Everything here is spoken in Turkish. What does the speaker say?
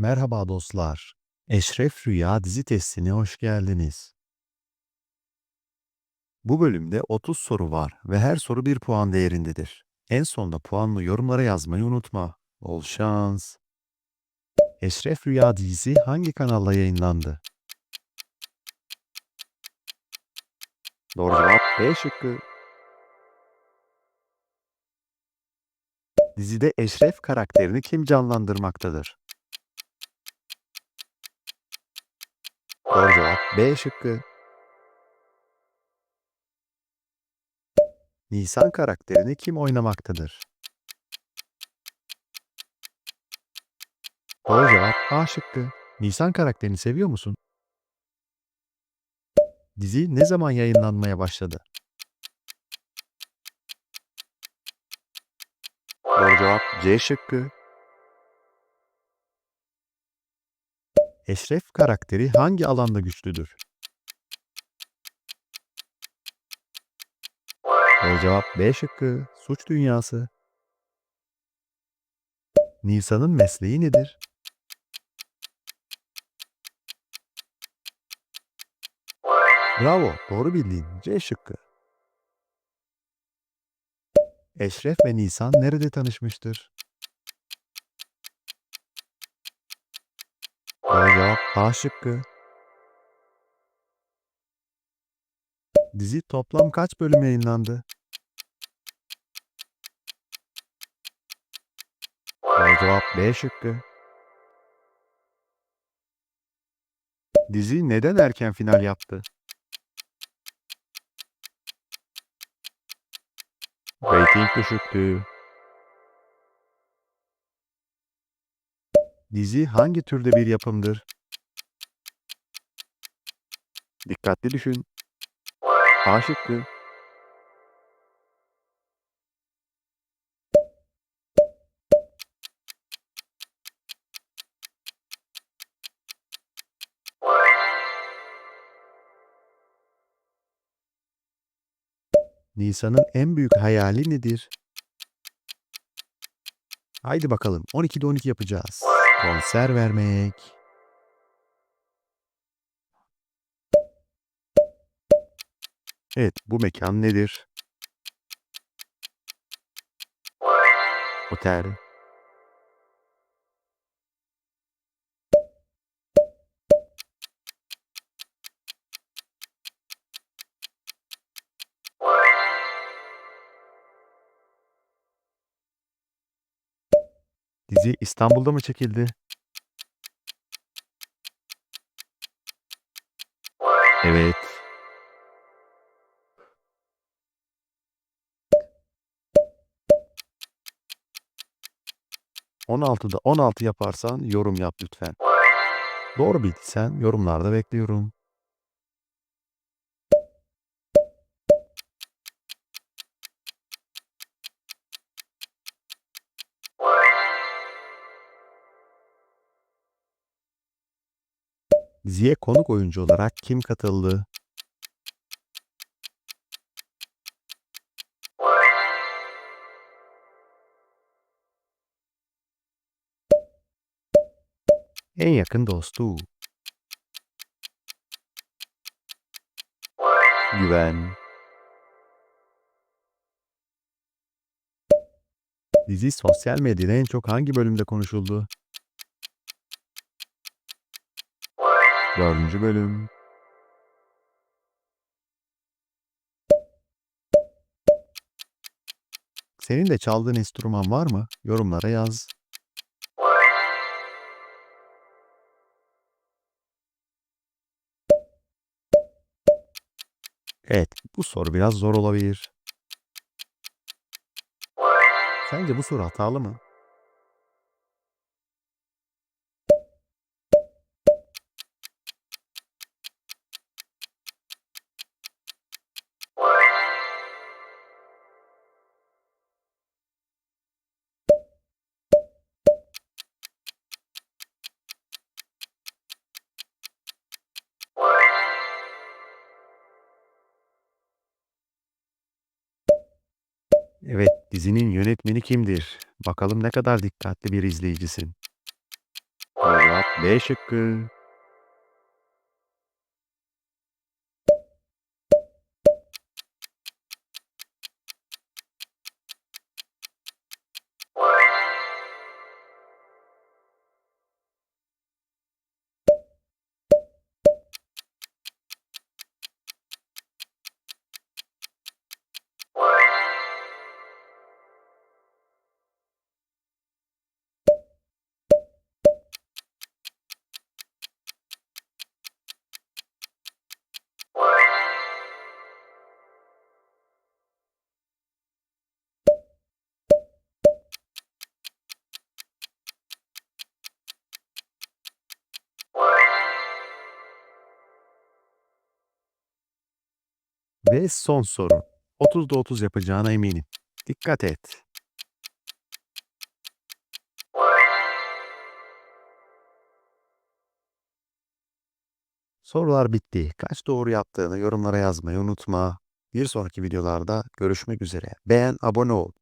Merhaba dostlar. Eşref Rüya dizi testine hoş geldiniz. Bu bölümde 30 soru var ve her soru 1 puan değerindedir. En sonda puanını yorumlara yazmayı unutma. Bol şans. Eşref Rüya dizisi hangi kanalda yayınlandı? Doğru cevap B şıkkı. Dizide Eşref karakterini kim canlandırmaktadır? Doğru cevap B şıkkı. Nisan karakterini kim oynamaktadır? Doğru cevap A şıkkı. Nisan karakterini seviyor musun? Dizi ne zaman yayınlanmaya başladı? Doğru cevap C şıkkı. Eşref karakteri hangi alanda güçlüdür? Doğru cevap B şıkkı. Suç dünyası. Nisan'ın mesleği nedir? Bravo, doğru bildin. C şıkkı. Eşref ve Nisan nerede tanışmıştır? Doğru cevap A şıkkı. Dizi toplam kaç bölüm yayınlandı? Doğru cevap B şıkkı. Dizi neden erken final yaptı? Rating düşüktü. Dizi hangi türde bir yapımdır? Dikkatli düşün. A şıkkı. Nisan'ın en büyük hayali nedir? Haydi bakalım 12'de 12 yapacağız. Konser vermek. Evet, bu mekan nedir? Otel. Dizi İstanbul'da mı çekildi? Evet. ...16'da 16 yaparsan yorum yap lütfen. Doğru bildiysen yorumlarda bekliyorum. Diziye konuk oyuncu olarak kim katıldı? En yakın dostu. Güven. Dizi sosyal medyada en çok hangi bölümde konuşuldu? Dördüncü bölüm. Senin de çaldığın enstrüman var mı? Yorumlara yaz. Evet, bu soru biraz zor olabilir. Sence bu soru hatalı mı? Evet, dizinin yönetmeni kimdir? Bakalım ne kadar dikkatli bir izleyicisin. Cevap B şıkkı. Ve son soru. 30'da 30 yapacağına eminim. Dikkat et. Sorular bitti. Kaç doğru yaptığını yorumlara yazmayı unutma. Bir sonraki videolarda görüşmek üzere. Beğen, abone ol.